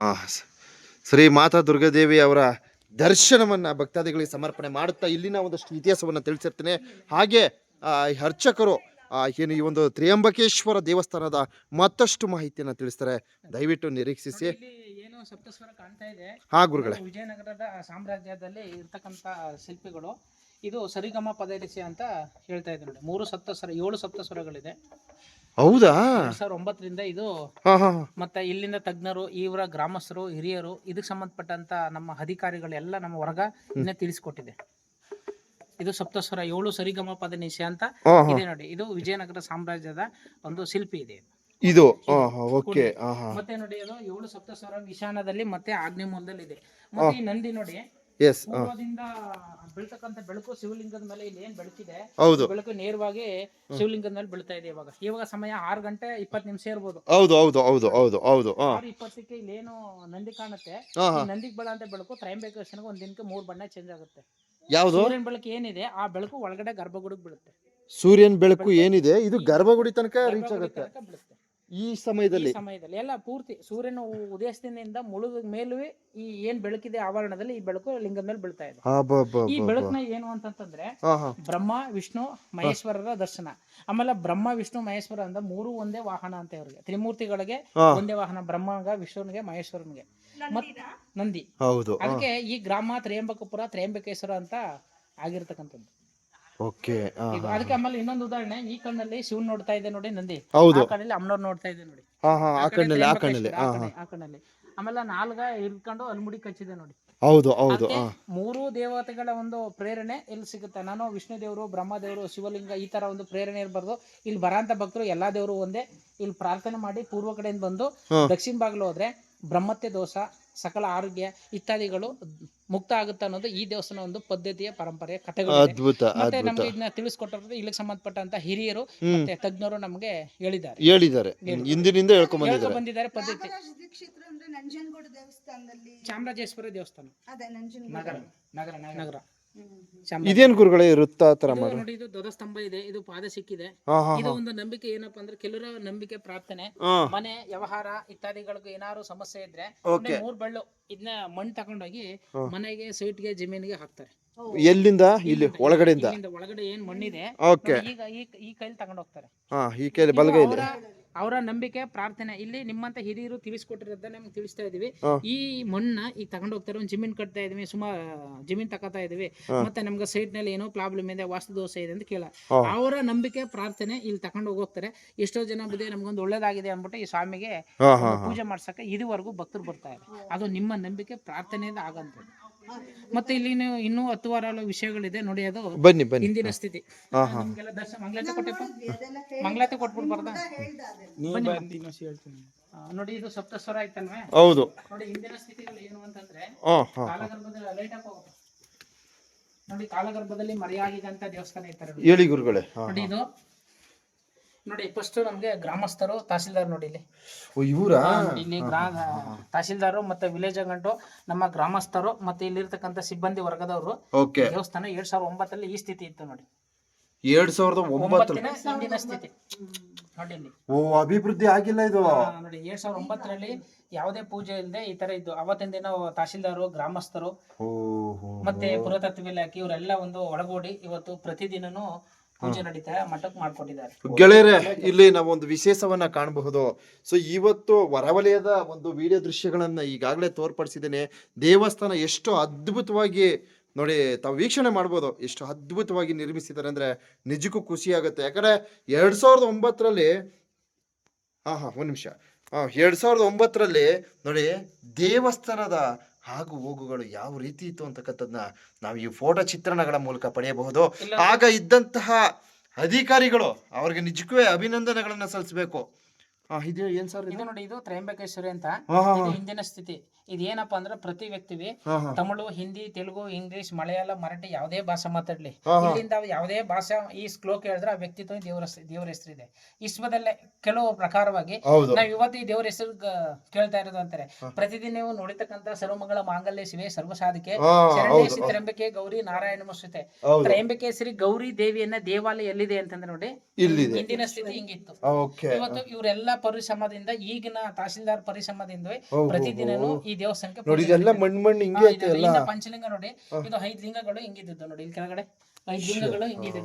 ಆ, ಶ್ರೀ ಮಾತಾ ದುರ್ಗಾದೇವಿ ಅವರ ದರ್ಶನವನ್ನ ಭಕ್ತಾದಿಗಳಿಗೆ ಸಮರ್ಪಣೆ ಮಾಡುತ್ತಾ ಇಲ್ಲಿನ ಒಂದಷ್ಟು ಇತಿಹಾಸವನ್ನು ತಿಳಿಸಿರ್ತೇನೆ. ಹಾಗೆ ಅರ್ಚಕರು ಏನು ಈ ಒಂದು ತ್ರಿಯಂಬಕೇಶ್ವರ ದೇವಸ್ಥಾನದ ಮತ್ತಷ್ಟು ಮಾಹಿತಿಯನ್ನು ತಿಳಿಸ್ತಾರೆ. ದಯವಿಟ್ಟು ನಿರೀಕ್ಷಿಸಿ. ಏನು ಸಪ್ತಸ್ವರ ಕಾಣ್ತಾ ಇದೆ. ಹಾ ಗುರುಗಳೇ. ವಿಜಯನಗರದ ಸಾಮ್ರಾಜ್ಯದಲ್ಲಿ ಇರ್ತಕ್ಕಂಥ ಶಿಲ್ಪಿಗಳು. ಇದು ಸರಿಗಮ ಪದರಿಸಿ ಅಂತ ಹೇಳ್ತಾ ಇದ್ದಾರೆ ನೋಡಿ. ಮೂರು ಸಪ್ತಸ್ವರ ಏಳು ಸಪ್ತಸ್ವರಗಳಿದೆ. ಹೌದಾ? ಸಾವಿರ ಒಂಬತ್ತರಿಂದ ಇದು. ಮತ್ತೆ ಇಲ್ಲಿಂದ ತಜ್ಞರು ಇವರ ಗ್ರಾಮಸ್ಥರು ಹಿರಿಯರು ಇದಕ್ಕೆ ಸಂಬಂಧಪಟ್ಟಂತ ನಮ್ಮ ಅಧಿಕಾರಿಗಳೆಲ್ಲ ನಮ್ಮ ವರ್ಗ ಇನ್ನೇ ತಿಳಿಸ್ಕೊಟ್ಟಿದೆ. ಇದು ಸಪ್ತಸ್ವರ ಏಳು ಸರಿಗಮ ಪದನಿಸಿ ಅಂತ. ಇದೆ ನೋಡಿ. ಇದು ವಿಜಯನಗರ ಸಾಮ್ರಾಜ್ಯದ ಒಂದು ಶಿಲ್ಪಿ ಇದೆ ಇದು. ಓಕೆ. ಮತ್ತೆ ನೋಡಿ ಅದು ಏಳು ಸಪ್ತಸ್ವರ ನಿಶಾನದಲ್ಲಿ ಮತ್ತೆ ಆಗ್ನೇಯ ಮೂಲದಲ್ಲಿ ಇದೆ ಮತ್ತೆ ಈ ನಂದಿ ನೋಡಿ ಎಸ್ ಪೂರ್ವದಿಂದ ಬೀಳ್ತಕ್ಕಂಥ ಬೆಳಕು ಶಿವಲಿಂಗದ ಮೇಲೆ ಇಲ್ಲಿ ಏನ್ ಬೆಳಕಿದೆ ಹೌದು. ಬೆಳಕು ನೇರವಾಗಿ ಶಿವಲಿಂಗದ ಮೇಲೆ ಬೀಳ್ತಾ ಇದೆ ಇವಾಗ. ಇವಾಗ ಸಮಯ ಆರು ಗಂಟೆ ಇಪ್ಪತ್ತು ನಿಮಿಷ ಇರ್ಬೋದು. ಹೌದು ಹೌದು ಹೌದು ಹೌದು ಹೌದು ಆರು ಇಪ್ಪತ್ತಕ್ಕೆ ಇಲ್ಲೇನು ನಂದಿ ಕಾಣುತ್ತೆ. ನಂದಿಗೆ ಬೆಳಂತ ಬೆಳಕು ತ್ರಯಂಬಕೇಶ್ವರನಿಗೆ ಒಂದ್ ದಿನಕ್ಕೆ ಮೂರ್ ಬಣ್ಣ ಚೇಂಜ್ ಆಗುತ್ತೆ. ಯಾವುದು? ಸೂರ್ಯನ ಬೆಳಕು ಏನಿದೆ ಆ ಬೆಳಕು ಒಳಗಡೆ ಗರ್ಭಗುಡಿಗೆ ಬೀಳುತ್ತೆ. ಸೂರ್ಯನ ಬೆಳಕು ಏನಿದೆ ಇದು ಗರ್ಭಗುಡಿ ತನಕ ರೀಚ್ ಆಗುತ್ತೆ. ಈ ಸಮಯದಲ್ಲಿ ಸಮಯದಲ್ಲಿ ಎಲ್ಲ ಪೂರ್ತಿ ಸೂರ್ಯನ ಉದಯಸ್ಥಿನಿಂದ ಮುಳುಗ ಮೇಲುವೆ ಈ ಏನ್ ಬೆಳಕಿದೆ ಆವರಣದಲ್ಲಿ ಈ ಬೆಳಕು ಲಿಂಗದ ಮೇಲೆ ಬೀಳ್ತಾ ಇದೆ. ಈ. ಬೆಳಕನ್ನ ಏನು ಅಂತಂತಂದ್ರೆ ಹಾ ಬ್ರಹ್ಮ ವಿಷ್ಣು ಮಹೇಶ್ವರರ ದರ್ಶನ. ಆಮೇಲೆ ಬ್ರಹ್ಮ ವಿಷ್ಣು ಮಹೇಶ್ವರ ಅಂದ್ರೆ ಮೂರು ಒಂದೇ ವಾಹನ ಅಂತ ಇವ್ರಿಗೆ. ತ್ರಿಮೂರ್ತಿಗಳಿಗೆ ಒಂದೇ ವಾಹನ ಬ್ರಹ್ಮಗ ವಿಷ್ಣುನಿಗೆ ಮಹೇಶ್ವರನಿಗೆ. ಮತ್ ನಂದಿ. ಹೌದು ಅದಕ್ಕೆ ಈ ಗ್ರಾಮ ತ್ರಿಯಂಬಕಪುರ ತ್ರಿಯಂಬಕೇಶ್ವರ ಅಂತ ಆಗಿರ್ತಕ್ಕಂಥದ್ದು. ಓಕೆ ಅದಕ್ಕೆ ಆಮೇಲೆ ಇನ್ನೊಂದು ಉದಾಹರಣೆ ಈ ಕಣ್ಣಲ್ಲಿ ಶಿವನ್ ನೋಡ್ತಾ ಇದೆ ನೋಡಿ ನಂದಿ. ಹೌದು. ಆ ಕಣ್ಣಲ್ಲಿ ಅಮ್ಮನವ್ರು ನೋಡ್ತಾ ಇದೆ ನೋಡಿ. ಹಾ ಹಾ ಆ ಕಣ್ಣಲ್ಲಿ ಆ ಕಣ್ಣಲ್ಲಿ ಆ ಕಣ್ಣಲ್ಲಿ. ಆಮೇಲೆ ನಾಲ್ಗ ಇರ್ಕೊಂಡು ಅಲ್ಮುಡಿ ಕಚ್ಚಿದೆ ನೋಡಿ. ಹೌದು ಹೌದು ಹಾ ಮೂರು ದೇವತೆಗಳ ಒಂದು ಪ್ರೇರಣೆ ಇಲ್ಲಿ ಸಿಗುತ್ತೆ. ನಾನು ವಿಷ್ಣು ದೇವರು ಬ್ರಹ್ಮ ದೇವರು ಶಿವಲಿಂಗ ಈ ತರ ಒಂದು ಪ್ರೇರಣೆ ಇರಬಾರ್ದು. ಇಲ್ಲಿ ಬರಾಂತ ಭಕ್ತರು ಎಲ್ಲಾ ದೇವರು ಒಂದೇ. ಇಲ್ಲಿ ಪ್ರಾರ್ಥನೆ ಮಾಡಿ ಪೂರ್ವ ಕಡೆಯಿಂದ ಬಂದು ಹಾ. ದಕ್ಷಿಣ ಬಾಗಿಲು ಹೋದ್ರೆ ಬ್ರಹ್ಮತ್ಯ ದೋಷ ಸಕಲ ಆರೋಗ್ಯ ಇತ್ಯಾದಿಗಳು ಮುಕ್ತ ಆಗುತ್ತೆ ಅನ್ನೋದು ಈ ದೇವಸ್ಥಾನ ಒಂದು ಪದ್ಧತಿಯ ಪರಂಪರೆಯ ಕಥೆಗಳು ಅದ್ಭುತ ಮತ್ತೆ ನಮಗೆ ಇದನ್ನ ತಿಳಿಸ್ಕೊಟ್ಟಿರೋದು ಇಲ್ಲಿಗೆ ಸಂಬಂಧಪಟ್ಟಂತ ಹಿರಿಯರು ಮತ್ತೆ ತಜ್ಞರು ನಮಗೆ ಹೇಳಿದ್ದಾರೆ. ಹೇಳಿದ್ದಾರೆ. ಹಿಂದಿನಿಂದ ಹೇಳ್ಕೊಂಡ್ ಹೇಳ್ಕೊ ಬಂದಿದ್ದಾರೆ ಬಂದಿದ್ದಾರೆ ಪದ್ಧತಿ. ದೀಕ್ಷಿತ್ರ ಅಂದ್ರೆ ನಂಜನಗೂಡು ದೇವಸ್ಥಾನದಲ್ಲಿ ಚಾಮರಾಜೇಶ್ವರ ದೇವಸ್ಥಾನ. ಅದೇ ನಂಜನಗೂಡು. ನಗರ ನಗರ. ನಗರ. ಇದೇನ್ ಗುರುಗಳೇ ವೃತ್ತ ತರ ಮಾಡಿ. ನೋಡಿ ಇದು ಧ್ವಜಸ್ತಂಭ ಇದೆ ಇದು ಪಾದ ಸಿಕ್ಕಿದೆ. ಇದು ಒಂದು ನಂಬಿಕೆ ಏನಪ್ಪಾ ಅಂದ್ರೆ ಕೆಲವರ ನಂಬಿಕೆ ಪ್ರಾರ್ಥನೆ ಮನೆ ವ್ಯವಹಾರ ಇತ್ಯಾದಿಗಳಿಗೆ ಏನಾದ್ರು ಸಮಸ್ಯೆ ಇದ್ರೆ ಮೂರ್ ಬೆಳ್ಳು ಇದನ್ನ ಮಣ್ಣು ತಗೊಂಡೋಗಿ ಮನೆಗೆ ಸೈಟ್ಗೆ ಜಮೀನಿಗೆ ಹಾಕ್ತಾರೆ. ಎಲ್ಲಿಂದ? ಇಲ್ಲಿ ಒಳಗಡೆಯಿಂದ? ಒಳಗಡೆ ಏನ್ ಮಣ್ಣಿದೆ ಈಗ ಈ ಈ ಕೈಲಿ ತಗೊಂಡೋಗ್ತಾರೆ. ಹಾ ಈ ಕೈಲಿ ಬಲಗೈಲಿ. ಅವರ ನಂಬಿಕೆ ಪ್ರಾರ್ಥನೆ ಇಲ್ಲಿ ನಿಮ್ಮಂತ ಹಿರಿಯರು ತಿಳಿಸ್ಕೊಟ್ಟಿರೋದನ್ನ ನಮ್ಗೆ ತಿಳಿಸ್ತಾ ಇದೀವಿ. ಈ ಮಣ್ಣ ಈಗ ತಗೊಂಡ್ ಹೋಗ್ತಾರೆ ಒಂದು ಜಮೀನ್ ಕಟ್ತಾ ಇದೀವಿ ಸುಮಾರು ಜಮೀನ್ ತಗೋತಾ ಇದೀವಿ. ಮತ್ತೆ ನಮ್ಗೆ ಸೈಟ್ನಲ್ಲಿ ಏನೋ ಪ್ರಾಬ್ಲಮ್ ಇದೆ ವಾಸ್ತು ದೋಷ ಇದೆ ಅಂತ ಕೇಳ. ಅವರ ನಂಬಿಕೆ ಪ್ರಾರ್ಥನೆ ಇಲ್ಲಿ ತಗೊಂಡು ಹೋಗ್ತಾರೆ. ಎಷ್ಟೋ ಜನ ಬುದ್ಧಿ ನಮ್ಗೊಂದು ಒಳ್ಳೇದಾಗಿದೆ ಅಂದ್ಬಿಟ್ಟು ಈ ಸ್ವಾಮಿಗೆ ಪೂಜೆ ಮಾಡ್ಸಕ್ಕೆ ಇದುವರೆಗೂ ಭಕ್ತರು ಬರ್ತಾ ಇದೆ ಅದು ನಿಮ್ಮ ನಂಬಿಕೆ ಪ್ರಾರ್ಥನೆಯಿಂದ ಆಗಂತದ್ದು. ಮತ್ತೆ ಇಲ್ಲಿ ನೀವು ಇನ್ನೂ ಹತ್ತು ವಾರ ವಿಷಯಗಳಿದೆ ನೋಡಿ ಅದು ಬನ್ನಿ ಬನ್ನಿ. ಹಿಂದಿನ ಸ್ಥಿತಿ. ನಿಮ್ಗೆಲ್ಲ ದರ್ಶನ ಮಂಗಳಾರತಿ ಕೊಟ್ಟಪ್ಪ ಮಂಗ್ಲಾತೆ ಹೇಳಿ ಮಂಗಳಾರತಿ ಕೊಟ್ಬಿಟ್ಟು ಬರ್ದ? ಹೇಳ್ದ ಅದೆಲ್ಲ. ಆ, ನೋಡಿ ಇದು ಸಪ್ತಸ್ವರ ಆಯ್ತಲ್ವೇ? ಹೌದು. ನೋಡಿ ಹಿಂದಿನ ಸ್ಥಿತಿಗಳು ಏನು ಅಂತಂದ್ರೆ ಕಾಲಗರ್ಭದಲ್ಲಿ ಲೈಟ್ ಹಾಕಿ ಹೋಗಪ್ಪ ನೋಡಿ ಕಾಲಗರ್ಭದಲ್ಲಿ ಮರೆಯಾಗಿದಂತ ದೇವಸ್ಥಾನ ಇರ್ತಾರೆ. ಹೇಳಿ ಗುರುಗಳೇ. ನೋಡಿ ಇದು ನೋಡಿ ಫಸ್ಟ್ ನಮ್ಗೆ ಗ್ರಾಮಸ್ಥರು ತಹಸೀಲ್ದಾರ್ ನೋಡಿ ಇಲ್ಲಿ. ಓ ಇವರಾ? ಇಲ್ಲಿ ಗ್ರಾ ತಹಸೀಲ್ದಾರು ಮತ್ತೆ ವಿಲೇಜ್ ಗಂಟು ನಮ್ಮ ಗ್ರಾಮಸ್ಥರು ಮತ್ತೆ ಇಲ್ಲಿರ್ತಕ್ಕಂಥ ಸಿಬ್ಬಂದಿ ವರ್ಗದವರು ಓಕೆ. ದೇವಸ್ಥಾನ ಎರಡ್ ಸಾವಿರದ ಒಂಬತ್ತರಲ್ಲಿ ಈ ಸ್ಥಿತಿ ಇತ್ತು ನೋಡಿ. ಎರಡ್ ಸಾವಿರದ ಒಂಬತ್ತು ಒಂಬತ್ತಿನ ಸ್ಥಿತಿ. ನೋಡಿ ಇಲ್ಲಿ. ಓ ಅಭಿವೃದ್ಧಿ ಆಗಿಲ್ಲ ಇದು. ಆ, ನೋಡಿ ಎರಡ್ ಸಾವಿರದ ಒಂಬತ್ತರಲ್ಲಿ ಯಾವುದೇ ಪೂಜೆ ಇಲ್ಲದೆ ಈ ತರ ಇದ್ದು ಅವತ್ತಿನ ದಿನ ತಹಸೀಲ್ದಾರು ಗ್ರಾಮಸ್ಥರು ಓ ಹೋ. ಮತ್ತೆ ಪುರಾತತ್ವ ಇಲಾಖೆ ಇವರೆಲ್ಲ ಒಂದು ಒಳಗೂಡಿ ಇವತ್ತು ಪ್ರತಿದಿನನೂ ಗೆಳೆಯರೆ, ಇಲ್ಲಿ ನಾವು ಒಂದು ವಿಶೇಷವನ್ನ ಕಾಣಬಹುದು. ಸೊ ಇವತ್ತು ಹೊರವಲಯದ ಒಂದು ವಿಡಿಯೋ ದೃಶ್ಯಗಳನ್ನ ಈಗಾಗಲೇ ತೋರ್ಪಡಿಸಿದ್ದೇನೆ. ದೇವಸ್ಥಾನ ಎಷ್ಟು ಅದ್ಭುತವಾಗಿ ನೋಡಿ, ತಾವು ವೀಕ್ಷಣೆ ಮಾಡ್ಬೋದು. ಎಷ್ಟು ಅದ್ಭುತವಾಗಿ ನಿರ್ಮಿಸಿದ್ದಾರೆ ಅಂದ್ರೆ ನಿಜಕ್ಕೂ ಖುಷಿ ಆಗುತ್ತೆ ಯಾಕಂದ್ರೆ ಎರಡ್ ಸಾವಿರದ ಒಂಬತ್ತರಲ್ಲಿ ಹಾ ಹಾ ಒಂದ್ ನಿಮಿಷ. ಎರಡ್ ಸಾವಿರದ ಒಂಬತ್ತರಲ್ಲಿ ನೋಡಿ, ದೇವಸ್ಥಾನದ ಆಗು ಹೋಗುಗಳು ಯಾವ ರೀತಿ ಇತ್ತು ಅಂತಕ್ಕಂಥದ್ದನ್ನ ನಾವು ಈ ಫೋಟೋ ಚಿತ್ರಣಗಳ ಮೂಲಕ ಪಡೆಯಬಹುದು. ಆಗ ಇದ್ದಂತಹ ಅಧಿಕಾರಿಗಳು ಅವ್ರಿಗೆ ನಿಜಕ್ಕೂ ಅಭಿನಂದನೆಗಳನ್ನು ಸಲ್ಲಿಸಬೇಕು. ಇದು ಏನ್ ಸರ್ ಇದು? ನೋಡಿ ಇದು ತ್ರಯಂಬಕೇಶ್ವರಿ ಅಂತ. ಇದು ಹಿಂದಿನ ಸ್ಥಿತಿ. ಇದು ಏನಪ್ಪಾ ಅಂದ್ರೆ ಪ್ರತಿ ವ್ಯಕ್ತಿವಿ ತಮಿಳು ಹಿಂದಿ ತೆಲುಗು ಇಂಗ್ಲಿಷ್ ಮಲಯಾಳ ಮರಾಠಿ ಯಾವುದೇ ಭಾಷೆ ಮಾತಾಡ್ಲಿ. ಇಲ್ಲಿಂದ ಯಾವುದೇ ಭಾಷೆ ಈ ಶ್ಲೋಕ ಹೇಳಿದ್ರೆ ಆ ವ್ಯಕ್ತಿತ್ವ ದೇವರ ದೇವರ ಹೆಸರಿದೆ. ವಿಶ್ವದಲ್ಲೇ ಕೆಲವು ಪ್ರಕಾರವಾಗಿ ನಾವು ಇವತ್ತು ಈ ದೇವರ ಹೆಸರು ಕೇಳ್ತಾ ಇರೋದು ಅಂತಾರೆ. ಪ್ರತಿದಿನ ನೀವು ನೋಡಿತಕ್ಕಂತ ಸರ್ವಮಂಗಳ ಮಾಂಗಲ್ಯ ಶಿವೆ ಸರ್ವಸಾಧಿಕೆ ಸಾಧಕೆ ಗೌರಿ ನಾರಾಯಣ ಮಸ್ತೆ ತ್ರಯಂಬಕೇಶ್ವರಿ ಗೌರಿ ದೇವಿಯನ್ನ ದೇವಾಲಯ ಎಲ್ಲಿದೆ ಅಂತಂದ್ರೆ ನೋಡಿ ಹಿಂದಿನ ಸ್ಥಿತಿ ಹಿಂಗಿತ್ತು. ಇವತ್ತು ಇವರೆಲ್ಲ ಪರಿಶ್ರಮದಿಂದ ಈಗಿನ ತಹಸೀಲ್ದಾರ್ ಪರಿಶ್ರಮದಿಂದ ಪ್ರತಿದಿನ ಪ್ರತಿದಿನನೂ ಈ ದೇವಸ್ಥಾನಕ್ಕೆ ನೋಡಿ ಇದೆಲ್ಲ. ಮಣ್ಣು ಮಣ್ಣು ಹಿಂಗೆ ಐತೆ. ಎಲ್ಲ ಪಂಚಲಿಂಗ ನೋಡಿ. ಇದು ಐದು ಲಿಂಗಗಳು ಹಿಂಗಿದ್ದು ನೋಡಿ ಇಲ್ಲಿ ಕೆಳಗಡೆ. ಐದು ಲಿಂಗಗಳು ಹಿಂಗಿದ್ದು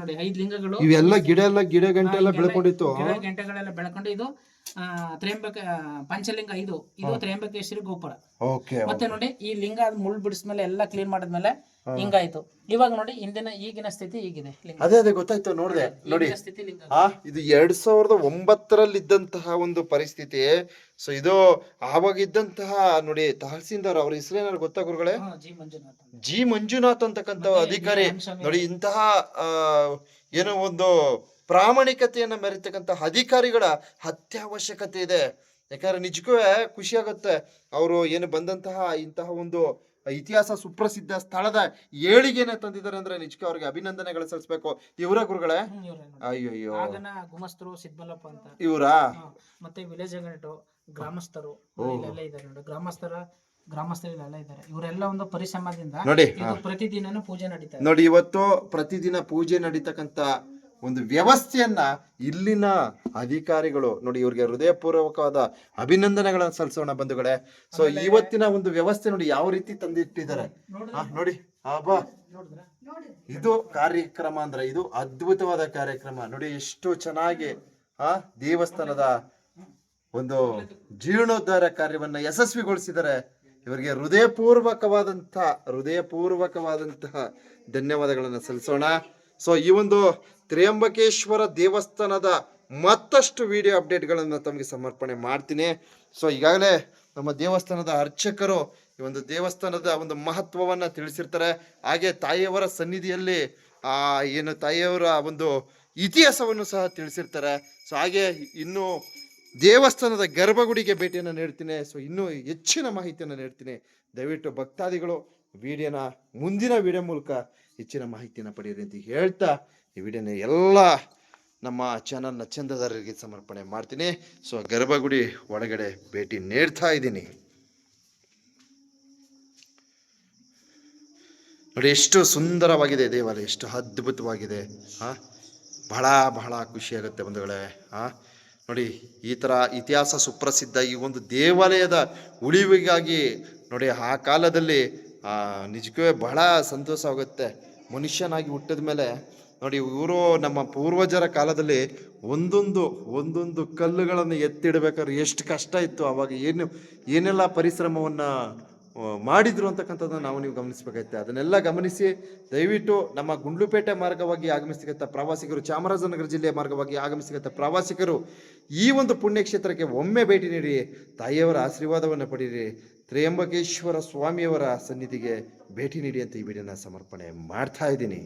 ನೋಡಿ ಐದು ಲಿಂಗಗಳು. ಇವೆಲ್ಲ ಗಿಡ ಎಲ್ಲ ಗಿಡ ಗಂಟೆ ಎಲ್ಲ ಬೆಳ್ಕೊಂಡಿತ್ತು? ಗಿಡ ಗಂಟೆಗಳೆಲ್ಲ ಬೆಳ್ಕೊಂಡು ಇದು ತ್ರ್ಯಂಬಕ ಪಂಚಲಿಂಗ ಇದು. ಇದು ತ್ರ್ಯಂಬಕೇಶ್ವರಿ ಗೋಪುರ. ಮತ್ತೆ ನೋಡಿ ಈ ಲಿಂಗ ಅದ್ ಮುಳ್ ಬಿಡಿಸ್ಮೇಲೆ ಎಲ್ಲ ಕ್ಲೀನ್ ಮಾಡಿದ್ಮೇಲೆ ಹಿಂಗಾಯ್ತು. ಇವಾಗ ನೋಡಿ ಇಂದಿನ ಈಗಿನ ಸ್ಥಿತಿ ಈಗಿದೆ ಅದೇ ಅದೇ ಗೊತ್ತಾಯ್ತು ನೋಡಿದೆ ನೋಡಿ. ಇದು ಎರಡ್ ಸಾವಿರದ ಒಂಬತ್ತರಲ್ಲಿ ಇದ್ದಂತಹ ಒಂದು ಪರಿಸ್ಥಿತಿ. ಸೊ ಇದು ಆವಾಗ ಇದ್ದಂತಹ ನೋಡಿ ತಹಸೀಲ್ದಾರ್ ಅವ್ರ ಹೆಸರೇನಾರು ಗೊತ್ತಾ ಗುರುಗಳೇ? ಜಿ ಮಂಜುನಾಥ್ ಅಂತ. ಜಿ ಮಂಜುನಾಥ್ ಅಂತಕ್ಕಂಥ ಅಧಿಕಾರಿ. ನೋಡಿ ಇಂತಹ ಏನೋ ಒಂದು ಪ್ರಾಮಾಣಿಕತೆಯನ್ನ ಮೆರೆತಕ್ಕಂಥ ಅಧಿಕಾರಿಗಳ ಅತ್ಯವಶ್ಯಕತೆ ಇದೆ. ಯಾಕಂದ್ರೆ ನಿಜಕ್ಕೂ ಖುಷಿ ಆಗುತ್ತೆ ಅವರು ಏನು ಬಂದಂತಹ ಇಂತಹ ಒಂದು ಇತಿಹಾಸ ಸುಪ್ರಸಿದ್ಧ ಸ್ಥಳದ ಏಳಿಗೆನ ತಂದಿದ್ದಾರೆ ಅಂದ್ರೆ ನಿಜಕ್ಕೂ ಅವ್ರಿಗೆ ಅಭಿನಂದನೆಗಳು ಸಲ್ಲಿಸ್ಬೇಕು. ಇವರ ಗುರುಗಳೇ? ಅಯ್ಯೋ ಗುಮಸ್ತರು ಸಿದ್ಮಲ್ಲಪ್ಪ ಅಂತ. ಇವರಾ? ಮತ್ತೆ ವಿಲೇಜ್ ಗ್ರಾಮಸ್ಥರು ಗ್ರಾಮಸ್ಥರ ಗ್ರಾಮಸ್ಥರು ಇಲ್ಲೆಲ್ಲ ಇದ್ದಾರೆ. ಇವರೆಲ್ಲ ಒಂದು ಪರಿಶ್ರಮದಿಂದ ನೋಡಿ ಪ್ರತಿದಿನ ಪ್ರತಿದಿನನೂ ಪೂಜೆ ನಡೀತಾರೆ ನೋಡಿ ಇವತ್ತು ಪ್ರತಿದಿನ ಪೂಜೆ ನಡೀತಕ್ಕಂತ ಒಂದು ವ್ಯವಸ್ಥೆಯನ್ನ ಇಲ್ಲಿನ ಅಧಿಕಾರಿಗಳು ನೋಡಿ ಇವ್ರಿಗೆ ಹೃದಯಪೂರ್ವಕವಾದ ಅಭಿನಂದನೆಗಳನ್ನು ಸಲ್ಲಿಸೋಣ ಬಂಧುಗಳೇ. ಸೊ ಇವತ್ತಿನ ಒಂದು ವ್ಯವಸ್ಥೆ ನೋಡಿ ಯಾವ ರೀತಿ ತಂದಿಟ್ಟಿದ್ದಾರೆ. ನೋಡಿ ಆ, ಅಬ್ಬಾ ನೋಡಿದ್ರಿ? ಇದು ಕಾರ್ಯಕ್ರಮ ಅಂದ್ರೆ ಇದು ಅದ್ಭುತವಾದ ಕಾರ್ಯಕ್ರಮ. ನೋಡಿ ಎಷ್ಟು ಚೆನ್ನಾಗಿ ಆ ದೇವಸ್ಥಾನದ ಒಂದು ಜೀರ್ಣೋದ್ಧಾರ ಕಾರ್ಯವನ್ನ ಯಶಸ್ವಿಗೊಳಿಸಿದರೆ ಇವರಿಗೆ ಹೃದಯಪೂರ್ವಕವಾದಂತಹ ಹೃದಯಪೂರ್ವಕವಾದಂತಹ ಧನ್ಯವಾದಗಳನ್ನು ಸಲ್ಲಿಸೋಣ. ಸೊ ಈ ಒಂದು ತ್ರ್ಯಂಬಕೇಶ್ವರ ದೇವಸ್ಥಾನದ ಮತ್ತಷ್ಟು ವಿಡಿಯೋ ಅಪ್ಡೇಟ್ಗಳನ್ನು ತಮಗೆ ಸಮರ್ಪಣೆ ಮಾಡ್ತೀನಿ. ಸೊ ಈಗಾಗಲೇ ನಮ್ಮ ದೇವಸ್ಥಾನದ ಅರ್ಚಕರು ಈ ಒಂದು ದೇವಸ್ಥಾನದ ಒಂದು ಮಹತ್ವವನ್ನು ತಿಳಿಸಿರ್ತಾರೆ. ಹಾಗೆ ತಾಯಿಯವರ ಸನ್ನಿಧಿಯಲ್ಲಿ, ಆ, ಏನು ತಾಯಿಯವರ ಒಂದು ಇತಿಹಾಸವನ್ನು ಸಹ ತಿಳಿಸಿರ್ತಾರೆ. ಸೊ ಹಾಗೆ ಇನ್ನು ದೇವಸ್ಥಾನದ ಗರ್ಭಗುಡಿಗೆ ಭೇಟಿಯನ್ನು ನೀಡ್ತೀನಿ. ಸೊ ಇನ್ನೂ ಹೆಚ್ಚಿನ ಮಾಹಿತಿಯನ್ನು ನೀಡ್ತೀನಿ. ದಯವಿಟ್ಟು ಭಕ್ತಾದಿಗಳು ವಿಡಿಯೋನ ಮುಂದಿನ ವಿಡಿಯೋ ಮೂಲಕ ಹೆಚ್ಚಿನ ಮಾಹಿತಿಯನ್ನು ಪಡೆಯಿರಿ ಅಂತ ಹೇಳ್ತಾ ಈ ವಿಡಿಯೋನ ಎಲ್ಲ ನಮ್ಮ ಚಾನಲ್ನ ಚಂದದಾರರಿಗೆ ಸಮರ್ಪಣೆ ಮಾಡ್ತೀನಿ. ಸೊ ಗರ್ಭಗುಡಿ ಒಳಗಡೆ ಭೇಟಿ ನೀಡ್ತಾ ಇದ್ದೀನಿ. ನೋಡಿ, ಎಷ್ಟು ಸುಂದರವಾಗಿದೆ ದೇವಾಲಯ, ಎಷ್ಟು ಅದ್ಭುತವಾಗಿದೆ ಹಾ ಬಹಳ ಬಹಳ ಖುಷಿಯಾಗುತ್ತೆ ಬಂಧುಗಳೇ ಹಾ ನೋಡಿ, ಈ ಥರ ಇತಿಹಾಸ ಸುಪ್ರಸಿದ್ಧ ಈ ಒಂದು ದೇವಾಲಯದ ಉಳಿವಿಗಾಗಿ ನೋಡಿ, ಆ ಕಾಲದಲ್ಲಿ ನಿಜಕ್ಕೂ ಬಹಳ ಸಂತೋಷ ಆಗುತ್ತೆ ಮನುಷ್ಯನಾಗಿ ಹುಟ್ಟಿದ ಮೇಲೆ ನೋಡಿ, ಇವರು ನಮ್ಮ ಪೂರ್ವಜರ ಕಾಲದಲ್ಲಿ ಒಂದೊಂದು ಒಂದೊಂದು ಕಲ್ಲುಗಳನ್ನು ಎತ್ತಿಡಬೇಕಾದ್ರೆ ಎಷ್ಟು ಕಷ್ಟ ಇತ್ತು. ಅವಾಗ ಏನು, ಏನೆಲ್ಲ ಪರಿಶ್ರಮವನ್ನು ಮಾಡಿದ್ರು ಅಂತಕ್ಕಂಥದ್ದನ್ನು ನಾವು ನೀವು ಗಮನಿಸಬೇಕಾಗುತ್ತೆ ಅದನ್ನೆಲ್ಲ ಗಮನಿಸಿ, ದಯವಿಟ್ಟು ನಮ್ಮ ಗುಂಡ್ಲುಪೇಟೆ ಮಾರ್ಗವಾಗಿ ಆಗಮಿಸ್ತಕ್ಕಂಥ ಪ್ರವಾಸಿಗರು, ಚಾಮರಾಜನಗರ ಜಿಲ್ಲೆಯ ಮಾರ್ಗವಾಗಿ ಆಗಮಿಸ್ತಕ್ಕಂಥ ಪ್ರವಾಸಿಗರು, ಈ ಒಂದು ಪುಣ್ಯಕ್ಷೇತ್ರಕ್ಕೆ ಒಮ್ಮೆ ಭೇಟಿ ನೀಡಿ, ತಾಯಿಯವರ ಆಶೀರ್ವಾದವನ್ನು ಪಡೀರಿ. ತ್ರ್ಯಂಬಕೇಶ್ವರ ಸ್ವಾಮಿಯವರ ಸನ್ನಿಧಿಗೆ ಭೇಟಿ ನೀಡಿ ಅಂತ ಈ ವಿಡಿಯೋನ ಸಮರ್ಪಣೆ ಮಾಡ್ತಾ ಇದ್ದೀನಿ.